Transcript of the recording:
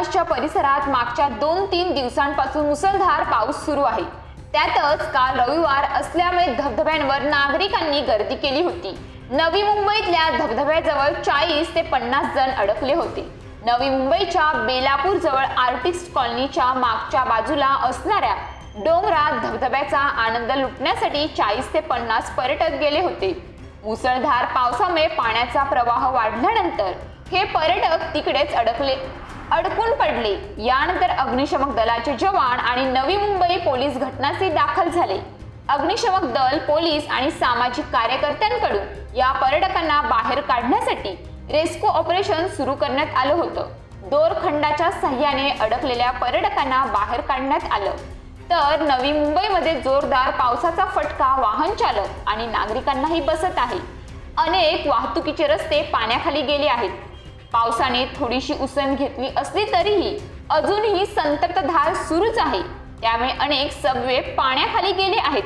मागच्या दोन तीन दिवसांपासून मुसळधार पाऊस सुरू आहे. त्यातच काल रविवार असल्यामुळे धबधब्यांवर नागरिकांनी गर्दी केली होती. नवी मुंबईतल्या धबधब्याजवळ चाळीस ते पन्नास जण अडकले होते. नवी मुंबईच्या बेलापूर जवळ आर्टिस्ट कॉलनीच्या मागच्या बाजूला असणाऱ्या डोंगरात धबधब्याचा आनंद लुटण्यासाठी चाळीस ते पन्नास पर्यटक गेले होते. मुसळधार पावसामुळे पाण्याचा प्रवाह वाढल्यानंतर हे पर्यटक तिकडेच अडकले. अडकून पडले. यानंतर अग्निशमक दलाचे जवान आणि नवी मुंबई पोलीस घटनास्थळी दाखल झाले. अग्निशमक दल पोलीस आणि सामाजिक कार्यकर्त्यांकडून या पर्यटकांना बाहेर काढण्यासाठी रेस्क्यू ऑपरेशन सुरू करण्यात आलं होतं. दोरखंडाच्या सहाय्याने अडकलेल्या पर्यटकांना बाहेर काढण्यात आलं. तर नवी मुंबईमध्ये जोरदार पावसाचा फटका वाहन चालक आणि नागरिकांनाही बसत आहे. अनेक वाहतुकीचे रस्ते पाण्याखाली गेले आहेत. पावसाने थोडीशी उसण घेतली असली तरीही अजूनही संततधार सुरूच आहे. त्यामुळे अनेक सबवे पाण्याखाली गेले आहेत.